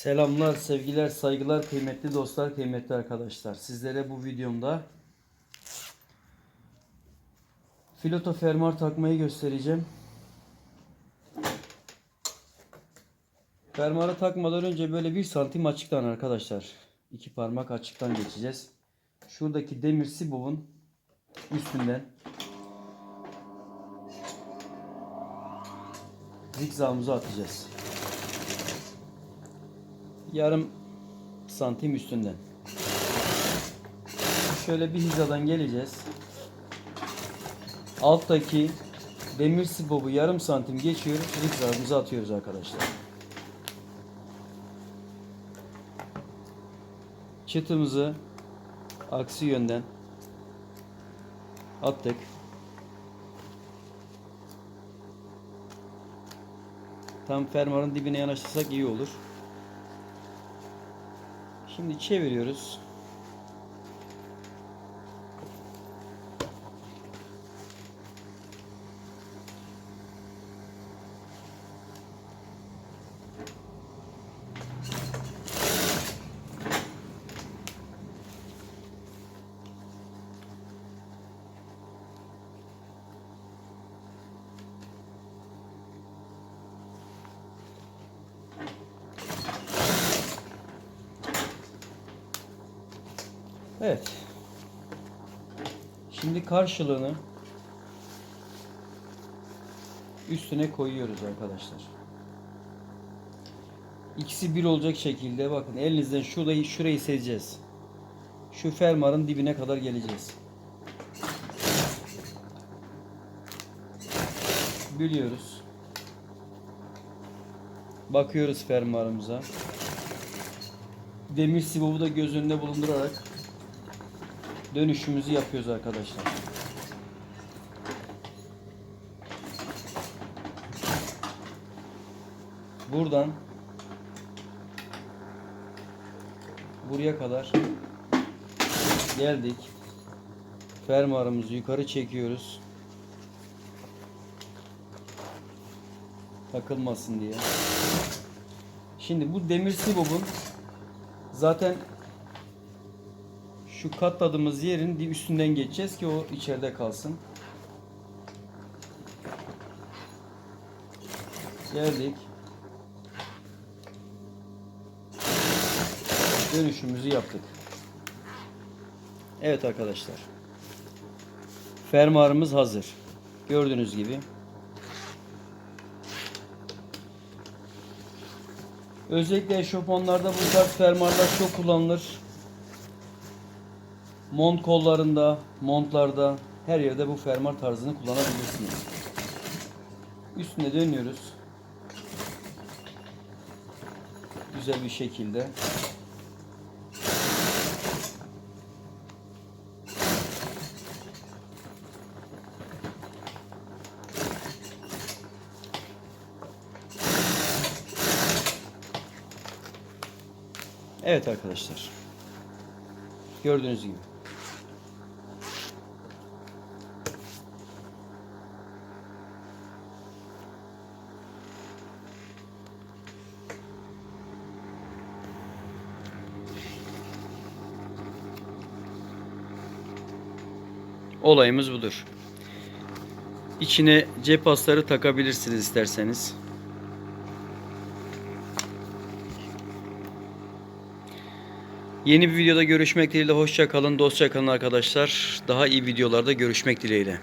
Selamlar, sevgiler, saygılar kıymetli dostlar, kıymetli arkadaşlar. Sizlere bu videomda filoto fermuar takmayı göstereceğim. Fermuarı takmadan önce böyle bir santim açıktan arkadaşlar. iki parmak açıktan geçeceğiz. Şuradaki demir sibobun üstünden zigzagımızı atacağız. Yarım santim üstünden. Şöyle bir hizadan geleceğiz. Alttaki demir sibobu yarım santim geçiyoruz. Zigzagımızı atıyoruz arkadaşlar. Çıtımızı aksi yönden attık. Tam fermuarın dibine yanaştırsak iyi olur. Şimdi çeviriyoruz. Evet. Şimdi karşılığını üstüne koyuyoruz arkadaşlar. İkisi bir olacak şekilde bakın elinizden şurayı şurayı sezeceğiz. Şu fermuarın dibine kadar geleceğiz. Biliyoruz. Bakıyoruz fermuarımıza. Demir sibobu da göz önünde bulundurarak dönüşümüzü yapıyoruz arkadaşlar. Buradan buraya kadar geldik. Fermuarımızı yukarı çekiyoruz. Takılmasın diye. Şimdi bu demir sibobun zaten şu katladığımız yerin bir üstünden geçeceğiz ki o içeride kalsın. Geldik. Dönüşümüzü yaptık. Evet arkadaşlar. Fermuarımız hazır. Gördüğünüz gibi. Özellikle eşofmanlarda bu tarz fermuarlar çok kullanılır. Mont kollarında, montlarda her yerde bu fermuar tarzını kullanabilirsiniz. Üstüne dönüyoruz. Güzel bir şekilde. Evet arkadaşlar. Gördüğünüz gibi. Olayımız budur. İçine cep pasları takabilirsiniz isterseniz. Yeni bir videoda görüşmek dileğiyle. Hoşça kalın, dostça kalın arkadaşlar. Daha iyi videolarda görüşmek dileğiyle.